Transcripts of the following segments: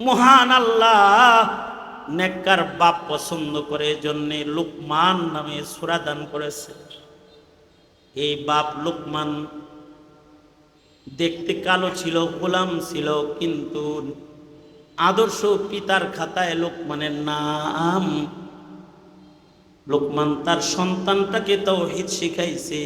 মহান আল্লাহ, নেককার বাপ পছন্দ করে জন্য লুকমান নামে সুরা দান করেছে। এই বাপ লুকমান দেখতে কালো ছিল, গোলাম ছিল, কিন্তু আদর্শ পিতার খাতায় লোকমানের নাম। লোকমান তার সন্তানটাকে তো হিত শিখাইছে,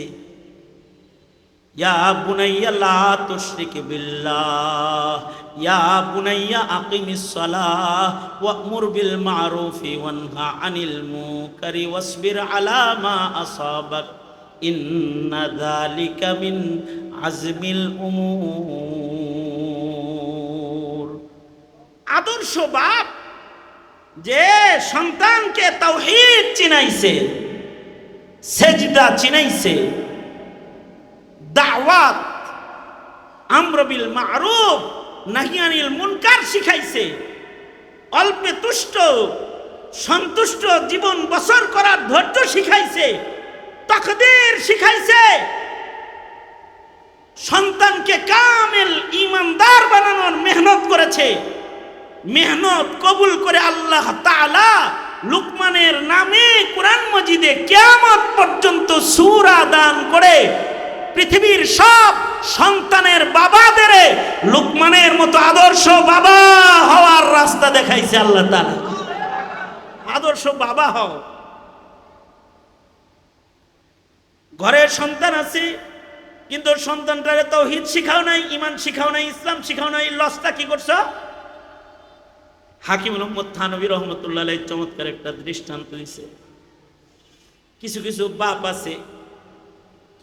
ইয়া বুনাইয়া লা তুশরিক বিল্লাহ ইয়া বুনাইয়া আকিমিস সালাহ ওয়া'মুর বিল মা'রুফি ওয়ানহা আনিল মুনকারি ওয়াসবির আলা মা আসাবাক। ইন্না যালিকা মিন আজমিল উমুর। আদর্শ বাপ যে সন্তানকে তাওহীদ চিনাইছে, সেজদা চিনাইছে, দাওয়াত আমরবিল মারুফ নাহিয়ানিল মুনকার শিখাইছে। অল্পে তুষ্ট, সন্তুষ্ট জীবন বসর করার ধৈর্য শিখাইছে, তকদির শিখাইছে। সন্তানকে কামেল ইমানদার বানানোর মেহনত করেছে। মেহনত কবুল করে আল্লাহ তাআলা লুকমানের নামে কোরআন মজিদে কিয়ামত পর্যন্ত সূরা দান করে পৃথিবীর সব সন্তানের বাবাদের লুকমানের মতো আদর্শ বাবা হওয়ার রাস্তা দেখাইছে আল্লাহ তাআলা। আদর্শ বাবা হও। ঘরের সন্তান আছে, কিন্তু সন্তানটারে তো হিত শিখাও নাই ইমান শিখাও নাই, ইসলাম শিখাও নাই, লসটা কি করছ? হাকিম মোহাম্মদ থানবী রহমতুল্লাহ চমৎকার একটা দৃষ্টান্ত দিছে। কিছু কিছু বাপ আছে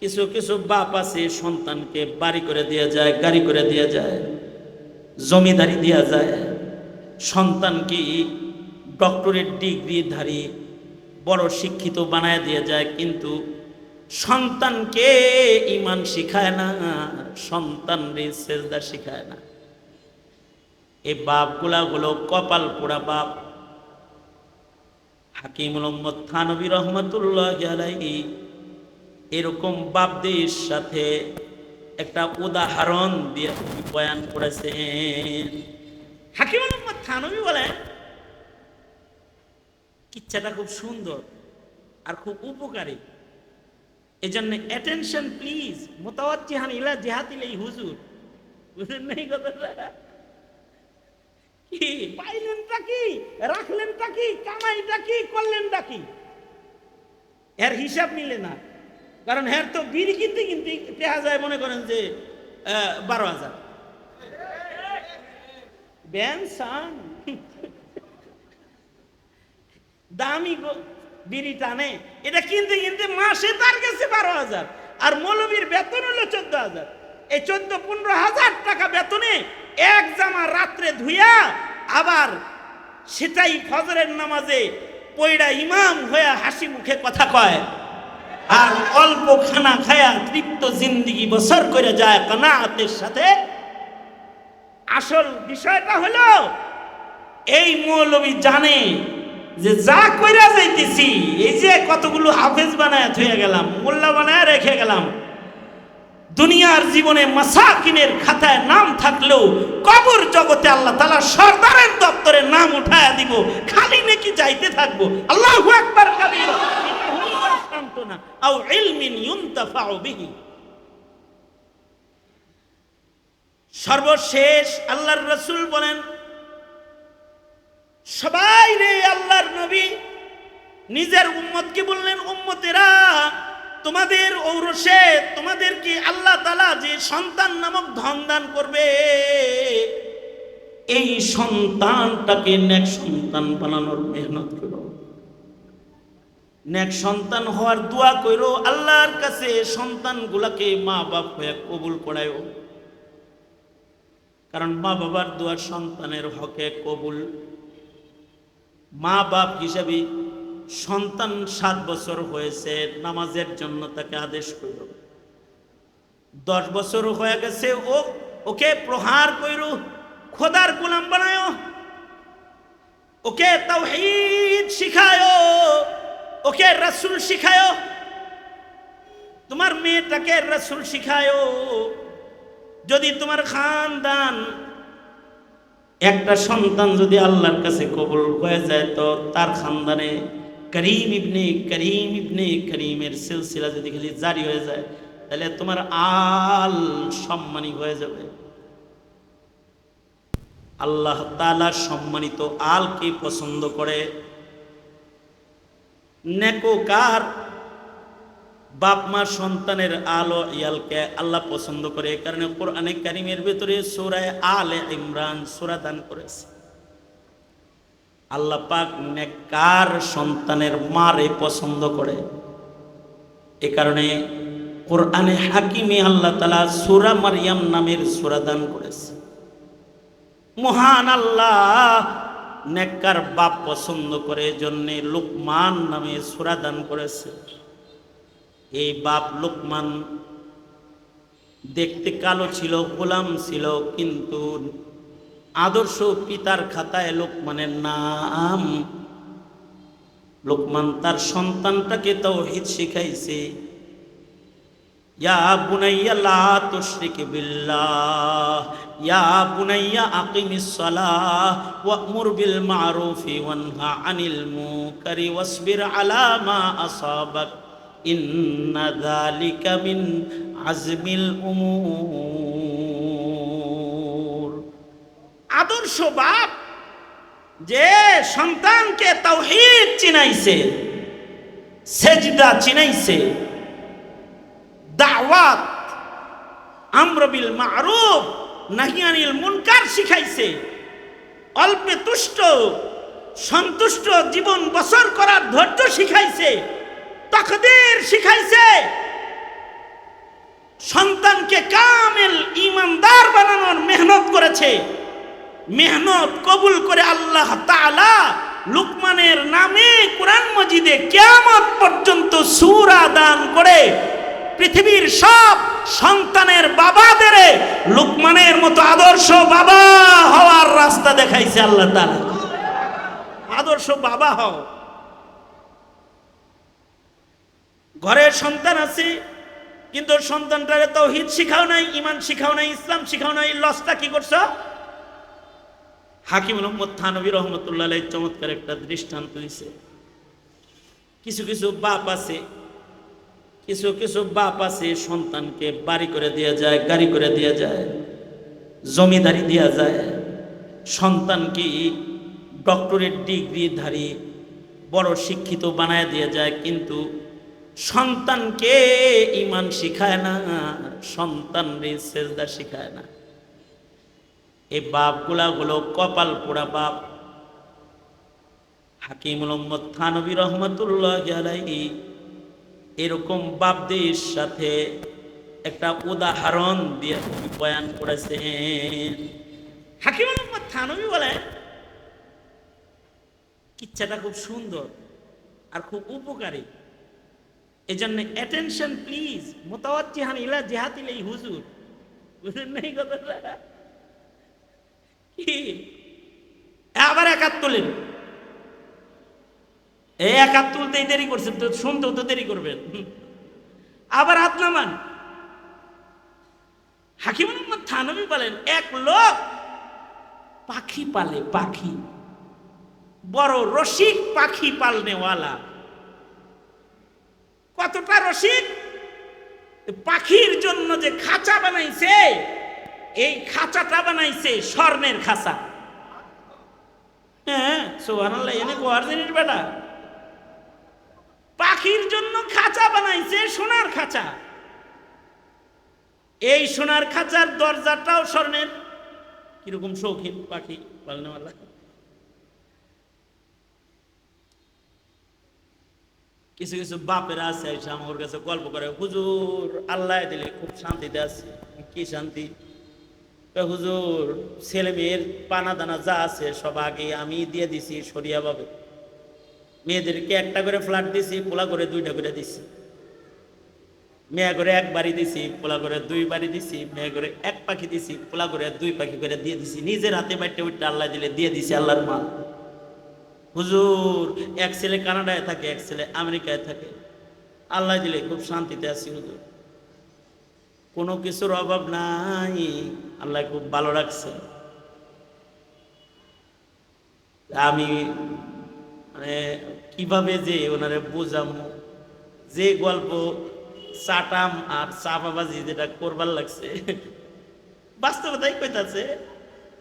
কিছু কিছু বাপ আছে, সন্তানকে বাড়ি করে দেওয়া যায়, গাড়ি করে দেওয়া যায়, জমিদারি দেওয়া যায়। সন্তানকে ডক্টরেট ডিগ্রি ডিগ্রিধারী, বড় শিক্ষিত বানায় দেওয়া যায়, কিন্তু সন্তানকে ইমান শিখায় না সন্তান সেজদা শিখায় না। এই বাপগুলা হলো কপাল পোড়া বাপ। হাকিম থানবী রহমতুল্লাহ এরকম বাপদের সাথে একটা উদাহরণ দিয়ে বয়ান করেছেন। হাকিম থানবী বলেন, কিচ্ছাটা খুব সুন্দর আর খুব উপকারী। এই জন্য অ্যাটেনশন প্লিজ মোতাওয়াজ্জিহান ইলা জেহাতিল এই হুজুর। বুঝলেন নাই কথাটা? কি, পাইলেনটা কি, রাখলেনটা কি, কামাইটা কি, করলেনটা কি? এর হিসাব মিলে না। কারণ হ্যার তো বিড়ি কিনতে কিনতে দেখা যায়, মনে করেন যে বারো হাজার। ব্যান সান। দামি বিড়ি টানে। এটা কিনতে কিনতে মাসে তার কাছে বারো হাজার। আর মৌলবীর বেতন হলো চোদ্দ হাজার। এই চোদ্দ পনেরো হাজার টাকা বেতনে এক জামা রাত্রে ধুইয়া আবার সেটাই ফজরের নামাজে পয়রা ইমাম হয়ে হাসি মুখে কথা কয়। আর অল্প খানা খায়া তৃপ্ত জিন্দিগি বছর করে যায় কানাতের সাথে। আসল বিষয়টা হলো, এই মৌলবী জানে যে যা কইরা যাইতেছি, এই যে কতগুলো হাফেজ বানায় থয়ে গেলাম, মোল্লা বানায় রেখে গেলাম, দুনিয়ার জীবনে মাসাকিনের খাতায় নাম থাকলেও কবর জগতে আল্লাহ তালা সর্দারের দপ্তরে নাম উঠায়া দিব, খালি নাকি যাইতে থাকব। আল্লাহ একবার কাবির। সান্ত্বনা আও ইলমিন সর্বশেষ আল্লাহর রসুল বলেন, সবাই রে আল্লাহর নবী, নিজের উম্মতকে বললেন, উম্মতেরা, তোমাদের ঔরসে তোমাদেরকে আল্লাহ তালা যে সন্তান নামক ধন দান করবে, এই সন্তানটাকে নেক সন্তান বানানোর মেহনত করো। নেক সন্তান হওয়ার দোয়া কইরো, আল্লাহর কাছে সন্তানগুলাকে মা বাপ হয়ে কবুল করায়ও কারণ মা বাবার দোয়ার সন্তানের হকে কবুল। মা বাপ হিসাবে সন্তান সাত বছর হয়েছে, নামাজের জন্য তাকে আদেশ করল দশ বছর হয়ে গেছে, ও, ওকে প্রহার কইর, খোদার গোলাম বানায়। ওকে তাও শিখায়। ওকে রসুল শিখায়। তোমার মেয়েটাকে রসুল শিখায়। যদি তোমার খানদান, একটা সন্তান যদি আল্লাহর কাছে কবুল হয়ে যায়, তো তার খানদানে করিম ইবনে করিম ইবনে করিমের সিলসিলা যদি খালি জারি হয়ে যায়, তাহলে তোমার আল সম্মানী হয়ে যাবে। আল্লাহ তালা সম্মানিত আলকে পছন্দ করে নেকোকার বাপ মা সন্তানের আলো ইয়ালকে আল্লাহ পছন্দ করে কারণে কোরআনে কারিমের ভেতরে সোরায় আলে ইমরান সোরা দান করেছে। আল্লাহ পাক নেকার সন্তানের মারে পছন্দ করে, এ কারণে কোরআনে হাকিমে আল্লাহ তালা সুরা মারিয়াম নামের সুরা দান করেছে। মহান আল্লাহ নেককার বাপ পছন্দ করে জন্যে লুকমান নামে সুরা দান করেছে। এই বাপ লোকমান দেখতে কালো ছিল, গোলাম ছিল, কিন্তু আদর্শ পিতার খাতায় লোকমানের নাম। লোকমান তার সন্তানটাকে তৌহিদ শিখাইছে, ইয়া বুনাইয়া লা তুশরিক বিল্লাহ ইয়া বুনাইয়া আকিমিস সালাহ ওয়া'মুর বিল মা'রুফি ওয়ানহা আনিল মুনকারি ওয়াসবির আলা মা আসাবাক। ইন্না যালিকা মিন আজমিল উমুর। আদর্শ বাপ যে সন্তানকে তাওহীদ চিনাইছে, সেজদা চিনাইছে, দাওয়াত আমরবিল মারুফ নাহিয়ানিল মুনকার শিখাইছে। অল্পে তুষ্ট, সন্তুষ্ট জীবন বসর করার ধৈর্য শিখাইছে, তকদির শিখাইছে। সন্তানকে কামেল ইমানদার বানানোর মেহনত করেছে। মেহনত কবুল করে আল্লাহ তাআলা লুকমানের নামে কোরআন মজিদে কিয়ামত পর্যন্ত সূরা দান করে পৃথিবীর সব সন্তানের বাবাদের লুকমানের মতো আদর্শ বাবা হওয়ার রাস্তা দেখাইছে আল্লাহ তাআলা। আদর্শ বাবা হও। ঘরের সন্তান আছে, কিন্তু সন্তানটারে তৌহিদ শিখাও নাই ইমান শিখাও নাই, ইসলাম শিখাও নাই, লসটা কি করছ? হাকিম মোহাম্মদ থানবী রহমতুল্লাহ চমৎকার একটা দৃষ্টান্ত দিছে। কিছু কিছু বাপ আছে কিছু কিছু বাপ আছে, সন্তানকে বাড়ি করে দেওয়া যায়, গাড়ি করে দেওয়া যায়, জমিদারি দেওয়া যায়, সন্তানকে ডক্টরেট ডিগ্রিধারী, বড় শিক্ষিত বানায় দেওয়া যায়, কিন্তু সন্তানকে ইমান শিখায় না, সন্তানরে সেজদা শিখায় না। এই বাপগুলা হলো কপাল পোড়া বাপ। হাকিম মোহাম্মদ থানবী রহমতুল্লাহ এরকম বাপদের সাথে একটা উদাহরণ দিয়ে বয়ান করেছেন। হাকিম মোহাম্মদ থানবী বলে কিচ্ছাটা খুব সুন্দর আর খুব উপকারী। এই জন্য অ্যাটেনশন প্লিজ মোতাওয়াজ্জিহান ইলা জিহাতিল এই হুজুর। বুঝলেন নাই কথাটা? কি? আবার একাত এই একাত তুলতেই দেরি করছেন, তো শুনতেও তো দেরি করবেন। আবার হাত নামান। হাকিম মোহাম্মদ থানবী বলেন, এক লোক পাখি পালে পাখি, বড় রসিক পাখি পালনেওয়ালা। কতটা রসিক? পাখির জন্য যে খাঁচা বানাইছে, এই খাঁচাটা বানাইছে স্বর্ণের খাঁচা। হ্যাঁ সোহানাল্লাহ এনে গোয়ার জিনিস বেটা। পাখির জন্য খাঁচা বানাইছে, সোনার খাঁচা। এই সোনার খাঁচার দরজাটাও স্বর্ণের। কীরকম শৌখিন পাখি পালনেওয়ালা কিছু কিছু বাপের আছে আমার কাছে গল্প করে, হুজুর, আল্লাহ দিলে খুব শান্তিতে আছে, কি শান্তি? হুজুর, ছেলে মেয়ের পানা দানা যা আছে, সব আগে আমি দিয়ে দিছি সরিয়া ভাবে মেয়েদেরকে একটা করে ফ্ল্যাট দিছি পোলা করে দুইটা করে দিছি। মেয়ে করে এক বাড়ি দিছি পোলা করে দুই বাড়ি দিছি, মেয়ে করে এক পাখি দিছি পোলা করে দুই পাখি করে দিয়ে দিছি। নিজের হাতে বাইটে উঠতে আল্লাহ দিলে দিয়ে দিছি আল্লাহর মাল। হুজুর, এক ছেলে কানাডায় থাকে, এক ছেলে আমেরিকায় থাকে। আল্লাহ দিলে খুব শান্তিতে আছি হুজুর। কোনো কিছুর অভাব নাই, আল্লাহ খুব ভালো রাখছে। আমি মানে কীভাবে যে ওনারে বোঝাম? যে গল্প চাটাম আর চাপাবাজি যেটা করবার লাগছে, বাস্তবতাই কইতাছে,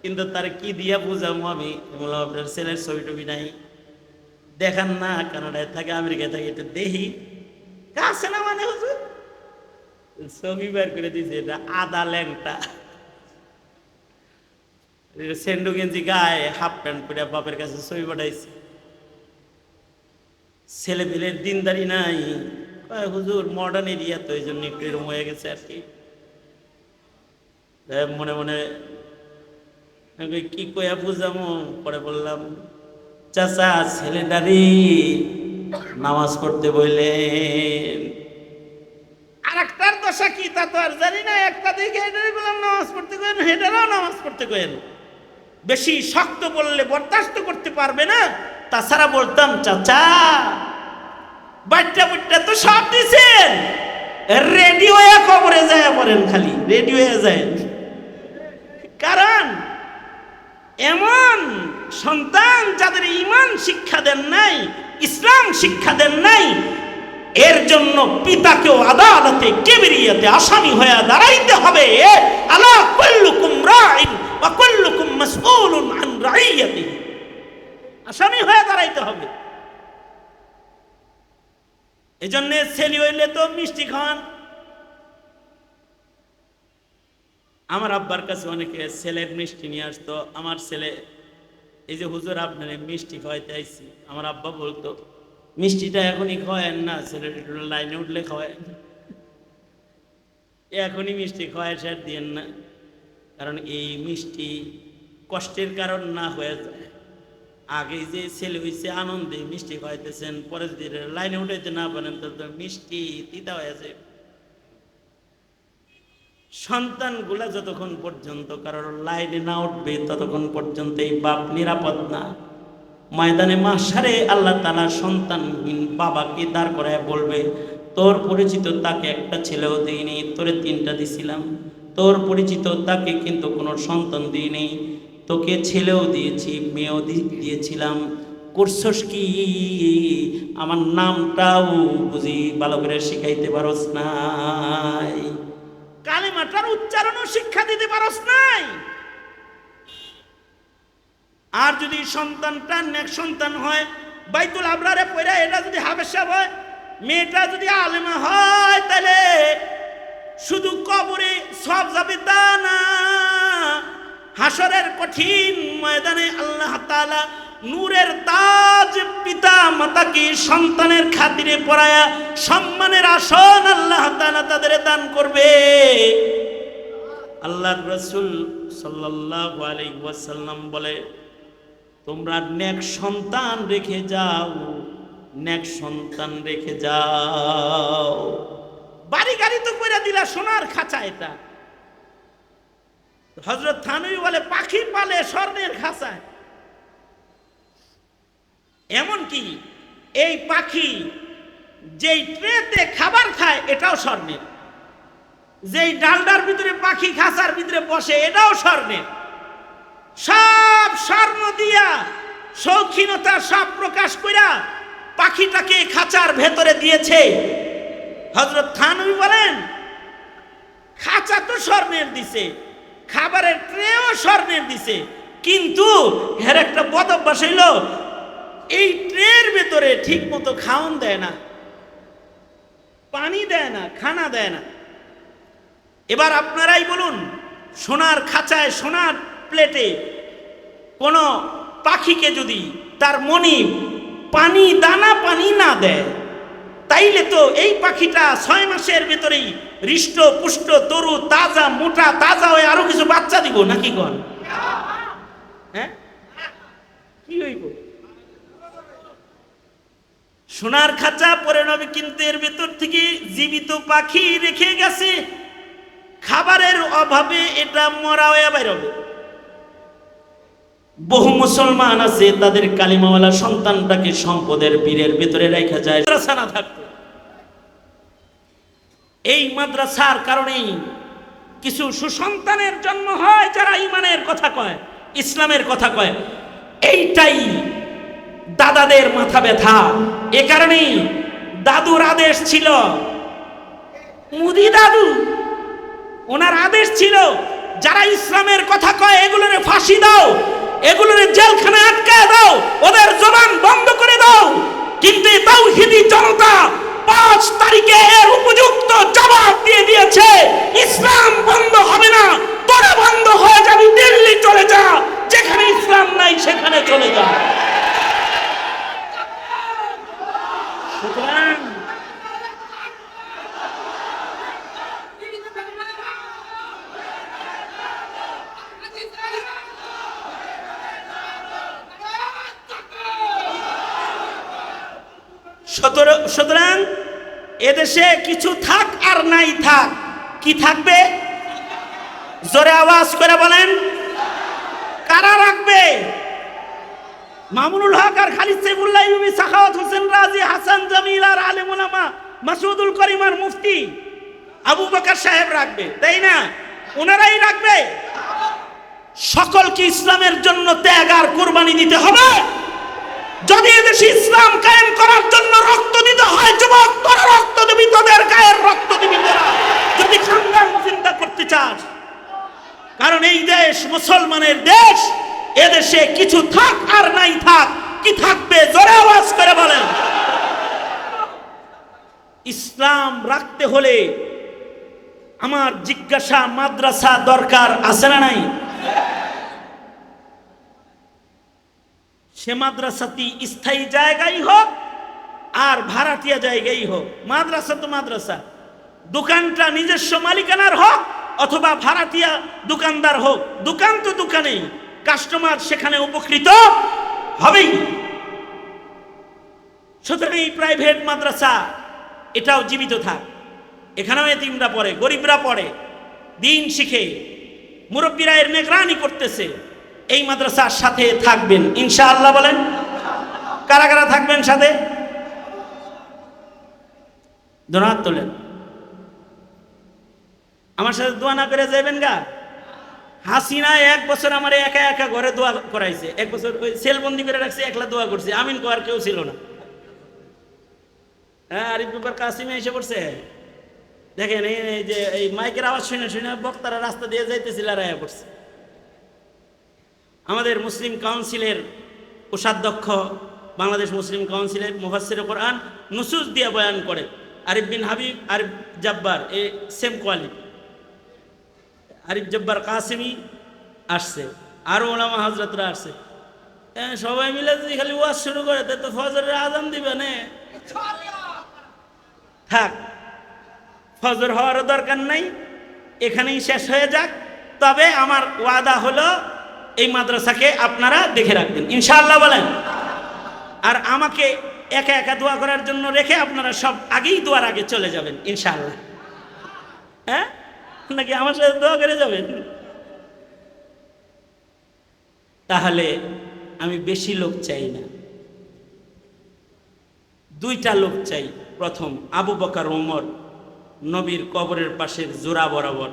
কিন্তু তার কি দিয়া বুঝামো আমি? বললাম, আপনার ছেলের ছবি টবি নাই, দেখান না, কানাডায় থাকে, আমেরিকায় থাকে, এটা দেখি কাছে না মানে হুজুর? ছবি বের করে দিয়েছে, এটা আদা ল্যাংটা। সেন্ডু গেঞ্জি গায়ে হাফ প্যান্ট পরে বাপের কাছে ছবি পাঠাইছে। ছেলে পেলের দিনদারি নাই। হুজুর মডার্ন এরিয়া তো এই জন্য একটু এরকম হয়ে গেছে আর কি। মনে মনে কি কয়া বুঝামো? পরে বললাম, চাচা ছেলেটারি নামাজ পড়তে বললেন আর একটার দশা কি তা তো আর জানি না। একটা দিকে এটারই বললাম, নামাজ পড়তে কেন হেটারও নামাজ পড়তে কেন বেশি শক্ত বললে বরদাস্ত করতে পারবে না। তাছাড়া বলতাম, চাচা, বাচ্চা বুচ্চা তো সব দিছেন। রেডিও কবরে যায় পড়েন খালি, রেডিও যায়। কারণ এমন সন্তান যাদের ইমান শিক্ষা দেন নাই, ইসলাম শিক্ষা দেন নাই, এর জন্য পিতাকেও আদালতে কেবরিয়াতে আসামি হয়ে দাঁড়াইতে হবে। আলা কুল্লুকুম রাইন ওয়া কুল্লুকুম মাসউলুন আন রাইয়াতিহি। আসামি হয়ে দাঁড়াইতে হবে। এজন্য ছেলে হইলে তো মিষ্টি খান। আমার আব্বার কাছে অনেকে ছেলের মিষ্টি নিয়ে আসতো। আমার ছেলে, এই যে হুজুর আপনার মিষ্টি খাওয়াইতে আইছি। আমার আব্বা বলতো, মিষ্টিটা এখনই খাওয়ায়েন না ছেলে লাইনে উঠলে খাওয়ায়েন। এখনই মিষ্টি খাওয়ায় স্যার দিয়েন না। কারণ এই মিষ্টি কষ্টের কারণ না হয়ে যায়। আগে যে ছেলে হয়েছে আনন্দে মিষ্টি খাইতেছেন পরে যদি লাইনে উঠাইতে না পারেন তো মিষ্টি তিতা হয়ে যায় সন্তানগুলা যতক্ষণ পর্যন্ত কারোর লাইনে না উঠবে, ততক্ষণ পর্যন্ত এই বাপ নিরাপদ না। ময়দানে মাসারে আল্লাহ তালা সন্তানহীন বাবাকে দাঁড় করায় বলবে, তোর পরিচিত তাকে একটা ছেলেও দিইনি, তোরে তিনটা দিছিলাম। তোর পরিচিত তাকে কিন্তু কোনো সন্তান দিইনি। তোকে ছেলেও দিয়েছি, মেয়েও দিয়েছিলাম। করছস কি? আমার নামটাও বুঝি ভালো করে শিখাইতে পারস নাই। কালেমাটার উচ্চারণও শিক্ষা দিতে পারস নাই। আর যদি সন্তানটা নেক সন্তান হয়, বাইতুল আবরারে পড়া এটা যদি হাবেশা হয়, মেয়েটা যদি আলেমা হয়, তাহলে শুধু কবরে সব যাবে তা না। হাসরের কঠিন ময়দানে আল্লাহ তাআলা নূরের তাজ পিতা মাতাকে সন্তানের খাতিরে পড়ায়া সম্মানের আসন আল্লাহ তাআলা তাদের দান করবে। আল্লাহর রসুল সাল্লাল্লাহু আলাইহি ওয়াসাল্লাম বলে, তোমরা নেক সন্তান রেখে যাও, নেক সন্তান রেখে যাও। বাড়ি গাড়ি তো করে দিলা, সোনার খাঁচা এটা। হজরত থানুই বলে, পাখি পালে স্বর্ণের খাঁচায়। এমন কি এই পাখি যেই ট্রেতে খাবার খায়, এটাও স্বর্ণের। যেই ডালডার ভিতরে পাখি খাঁচার ভিতরে বসে, এটাও স্বর্ণের। সব স্বর্ণ দিয়া শৌখিনতা সব প্রকাশ কইরা পাখিটাকে খাঁচার ভেতরে দিয়েছে। হজরত থানবী বলেন, খাঁচা তো স্বর্ণের দিছে। খাবারের ট্রেও স্বর্ণের দিছে। কিন্তু এর একটা বদ অভ্যাস হইল, এই ট্রের ভেতরে ঠিক মতো খাওন দেয় না, পানি দেয় না, খানা দেয় না। এবার আপনারাই বলুন, সোনার খাঁচায়, সোনার প্লেটে কোনো পাখিকে যদি তার মনি পানি, দানা পানি না দেয়, তাইলে তো এই পাখিটা ছয় মাসের ভেতরেই হৃষ্ট, পুষ্ট, তরু, তাজা, মোটা, তাজা হয়ে আরও কিছু বাচ্চা দিব নাকি কন? হ্যাঁ? কি হইব? সোনার খাঁচা পরে নবে কিন্তু এর ভেতর থেকে জীবিত পাখি রেখে গেছে। খাবারের অভাবে এটা মরা হয়ে বহু মুসলমান আছে, তাদের কালিমাওয়ালা সন্তানটাকে সম্পদের বীরের ভেতরে রেখা যায়। থাকতো। এই মাদ্রাসার কারণেই কিছু সুসন্তানের জন্ম হয় যারা ইমানের কথা কয়, ইসলামের কথা কয়। এইটাই দাদাদের মাথা ব্যথা। এ কারণেই দাদুর আদেশ ছিল, মুদি দাদু, ওনার আদেশ ছিল, যারা ইসলামের কথা কয়, এগুলোর ফাঁসি দাও, এগুলোর জেলখানে আটকায় দাও, ওদের জবান বন্ধ করে দাও। কিন্তু তাও হিদি জনতা পাঁচ তারিখে এর উপযুক্ত জবাব দিয়ে দিয়েছে, ইসলাম বন্ধ হবে না, তোরা বন্ধ হয়ে যাবি, দিল্লি চলে যা, যেখানে ইসলাম নাই সেখানে চলে যা সুতরাং সতর- সুতরাং এদেশে কিছু থাক আর নাই থাক। কি থাকবে? জোরে আওয়াজ করে বলেন, কারা রাখবে? মামুনুল হক আর খালিদ সাইফুল্লাহ ইউবি, সাখাওয়াত হোসেন রাজি, হাসান জামিল আর আলেম ওলামা মাসুদুল করিম আর মুফতি আবু বকর সাহেব রাখবে, তাই না? ওনারাই রাখবে। সকলকে ইসলামের জন্য ত্যাগ আর কোরবানি দিতে হবে। যদি এদেশে ইসলাম কায়েম করার জন্য রক্ত দিতে হয়, যুবক, তোরা রক্ত দিবি, তোদের গায়ের রক্ত দিবি তোরা যদি খানদান চিন্তা করতে চাস, কারণ এই দেশ মুসলমানের দেশ, এদেশে কিছু থাক আর নাই থাক, কি থাকবে জোরে আওয়াজ করে বলেন। ইসলাম রাখতে হলে আমার জিজ্ঞাসা মাদ্রাসা দরকার আছে না নাই? সে মাদ্রাসাটি স্থায়ী জায়গাই হোক আর ভাড়াটিয়া জায়গাই হোক, মাদ্রাসা তো মাদ্রাসা। দোকানটা নিজস্ব মালিকানার হোক অথবা ভাড়াটিয়া দোকানদার হোক, দোকান তো দোকানেই, কাস্টমার সেখানে উপকৃত হবেই। সুতরাং এই প্রাইভেট মাদ্রাসা, এটাও জীবিত থাক। এখানেও এতিমরা পড়ে, গরিবরা পড়ে, দিন শিখে, মুরব্বীরা এর নেগরানি করতেছে। এই মাদ্রাসার সাথে থাকবেন। ইনশাআল্লাহ বলেন। কারা কারা থাকবেন সাথে? দোনাত তোলেন। আমার সাথে দোয়া না করে যাবেন গা? হাসিনা এক বছর আমার একা একা ঘরে দোয়া করাইছে। এক বছর ওই সেলবন্দি করে রাখছে, একলা দোয়া করছে। আমিন কোয়ার কেউ ছিল না। হ্যাঁ আরিফ ব্যাপার কাসিমে এসে পড়ছে। দেখেন এই যে এই মাইকের আওয়াজ শুনে শুনে বক্তারা রাস্তা দিয়ে যাইতেছিল আর পড়ছে। আমাদের মুসলিম কাউন্সিলের কোষাধ্যক্ষ, বাংলাদেশ মুসলিম কাউন্সিলের মুহাসির কোরআন নুসুস দিয়ে বয়ান করে। Arif Bin Habib, Arif Jabbar, a same quality Arif Jabbar Kasimi আসছে আরও ওলামা হাজরতরা আসছে। সবাই মিলে যদি খালি ওয়াজ শুরু করে, তা তো ফজরের আজান দিবে না। থাক, ফজর হওয়ারও দরকার নাই, এখানেই শেষ হয়ে যাক। তবে আমার ওয়াদা হলো এই মাদ্রাসাকে আপনারা দেখে রাখবেন। ইনশাআল্লাহ বলেন। আর আমাকে একা একা দোয়া করার জন্য রেখে আপনারা সব আগেই দোয়ার আগে চলে যাবেন, ইনশাআল্লাহ। হ্যাঁ? নাকি আমার সাথে দোয়া করে যাবেন? তাহলে আমি বেশি লোক চাই না। দুইটা লোক চাই। প্রথম আবু বকর ওমর নবীর কবরের পাশের জোড়া বরাবর।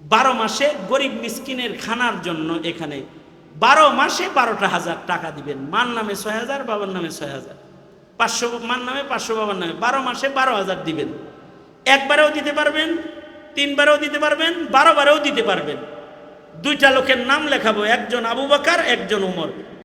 বারো মাসে গরিব মিসকিনের খানার জন্য এখানে বারো মাসে বারোটা হাজার টাকা দিবেন। মার নামে ছয় হাজার, বাবার নামে ছয় হাজার। পাঁচশো, মার নামে পাঁচশো, বাবার নামে বারো মাসে বারো হাজার দিবেন। একবারেও দিতে পারবেন, তিনবারেও দিতে পারবেন বারো বারেও দিতে পারবেন। দুইটা লোকের নাম লেখাবো, একজন আবু বাকার, একজন উমর।